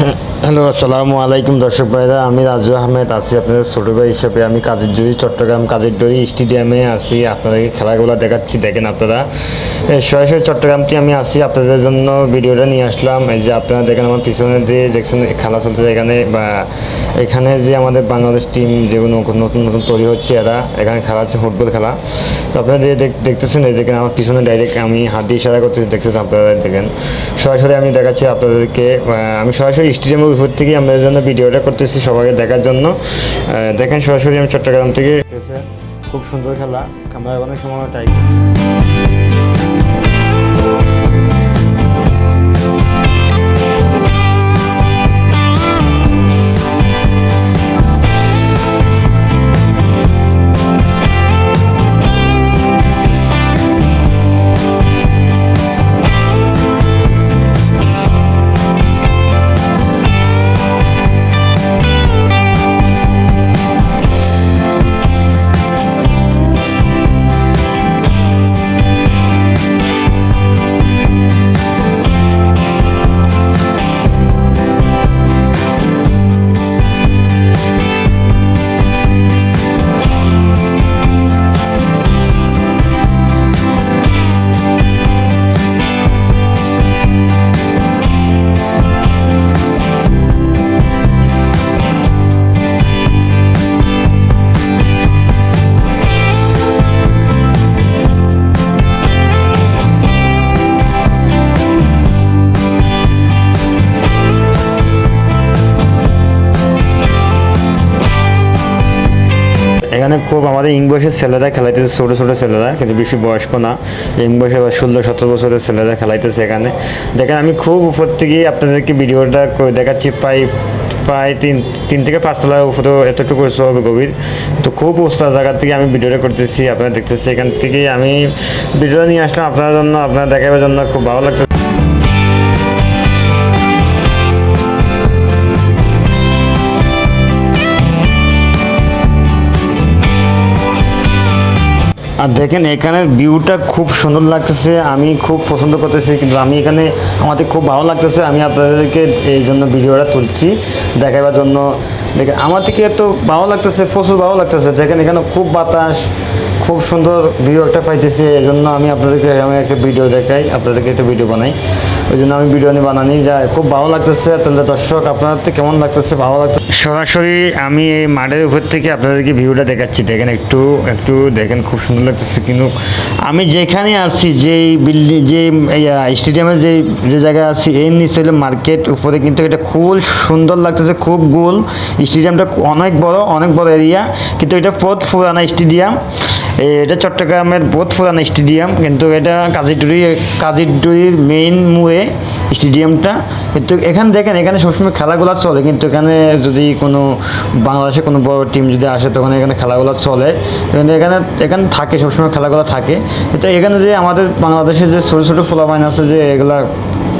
Mm-hmm. Hello, আসসালামু আলাইকুম দর্শক ভাইরা। আমি রাজু আহমেদ, আছি আপনাদের ছোটো ভাই হিসেবে। আমি কাজের জুড়ি, চট্টগ্রাম কাজের ডরি স্টেডিয়ামে আছি। আপনাদেরকে খেলাগুলো দেখাচ্ছি, দেখেন আপনারা। সরাসরি চট্টগ্রামটি আমি আসি আপনাদের জন্য ভিডিওটা নিয়ে আসলাম। এই যে আপনারা দেখেন আমার পিছনে দিয়ে দেখছেন খেলা চলছে এখানে, বা এখানে যে আমাদের বাংলাদেশ টিম যেগুলো নতুন নতুন তৈরি হচ্ছে এরা। এখানে খেলা হচ্ছে, ফুটবল খেলা। তো আপনারা যে দেখ- দেখতেছেন, এই দেখেন আমার পিছনে ডাইরেক্ট আমি হাত দিয়ে ইশারা করতেছি, দেখতেছেন আপনারা, দেখেন। সরাসরি আমি দেখাচ্ছি আপনাদেরকে আমি সরাসরি স্টেডিয়ামের উপর থেকে এই জন্য ভিডিওটা করতেছি সবাইকে দেখার জন্য। দেখেন সরাসরি আমি চট্টগ্রাম থেকে খুব সুন্দর খেলা। আমরা অনেক সময় টাই এখানে খুব আমাদের ইং বয়সের ছেলেরা খেলাইতেছে, ছোটো ছোটো ছেলেরা, কিন্তু বেশি বয়স্ক না। ইং বয়সে বা ষোলো সতেরো বছরের ছেলেরা খেলাইতেছে এখানে। দেখেন, আমি খুব উপর থেকে আপনাদেরকে ভিডিওটা দেখাচ্ছি, প্রায় প্রায় তিন তিন থেকে পাঁচ তলার উপরে এতটুকু হবে গভীর। তো খুব উস্তা জায়গা থেকে আমি ভিডিওটা করতেছি, আপনারা দেখতেছি এখান থেকে আমি ভিডিও নিয়ে আসলাম, আপনার জন্য, আপনারা দেখাবার জন্য খুব ভালো লাগতো আর দেখেন এখানের ভিউটা খুব সুন্দর লাগতেছে, আমি খুব পছন্দ করতেছি, কিন্তু আমি এখানে আমাদের খুব ভালো লাগতেছে, আমি আপনাদেরকে এই জন্য ভিডিওটা তুলছি দেখাবার জন্য। দেখেন, আমার থেকে তো ভালো লাগতেছে, প্রচুর ভালো লাগতেছে, দেখেন এখানে খুব বাতাস খুব সুন্দর ভিডিও একটা পাইতেছি এই জন্য আমি আপনাদেরকে, আমি একটা ভিডিও দেখাই, আপনাদেরকে একটা ভিডিও বানাই। ওই জন্য আমি ভিডিও নিয়ে বানানি যায় খুব ভালো লাগতেছে তাহলে দর্শক, আপনার তো কেমন লাগতেছে, ভালো লাগতেছে? সরাসরি আমি এই মাঠের উপর থেকে আপনাদেরকে ভিউটা দেখাচ্ছি, দেখেন একটু একটু দেখেন খুব সুন্দর লাগতেছে, কিন্তু আমি যেখানে আছি যে বিল্ডিং যে স্টেডিয়ামের যে যে জায়গায় আছি, এর হলো মার্কেট উপরে কিন্তু এটা খুব সুন্দর লাগতেছে, খুব গোল। স্টেডিয়ামটা অনেক বড় অনেক বড় এরিয়া কিন্তু এটা বহুত পুরানা স্টেডিয়াম এটা চট্টগ্রামের বহুত পুরানা স্টেডিয়াম, কিন্তু এটা কাজিটুরি কাজিটুরির মেইন মুয়ে স্টেডিয়ামটা। কিন্তু এখানে দেখেন, এখানে সবসময় খেলাগুলো চলে, কিন্তু এখানে যদি কোনো বাংলাদেশে কোনো বড় টিম যদি আসে, তখন এখানে খেলাগুলো চলে। কিন্তু এখানে এখানে থাকে, সবসময় খেলাগুলো থাকে। কিন্তু এখানে যে আমাদের বাংলাদেশে যে ছোটো ছোটো ফোলাবাইন আছে, যে এগুলা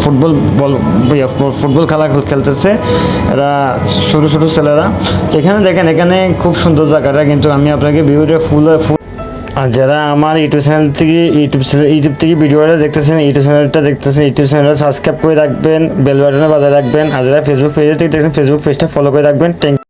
ফুটবল বল ফুটবল খেলা খেলতেছে, এরা ছোটো ছোটো ছেলেরা। তো এখানে দেখেন, এখানে খুব সুন্দর জায়গাটা, কিন্তু আমি আপনাকে ভিডিওটা ফুল ফুল আর যারা আমার ইউটিউব চ্যানেল থেকে ইউটিউব ইউটিউব থেকে ভিডিওটা দেখতেছেন, ইউটিউব চ্যানেলটা দেখতেছেন, ইউটিউব চ্যানেলটা সাবস্ক্রাইব করে রাখবেন বেল বাটনে বাজায় রাখবেন। আর যারা ফেসবুক পেজে থেকে দেখছেন ফেসবুক পেজটা ফলো করে রাখবেন। থ্যাংক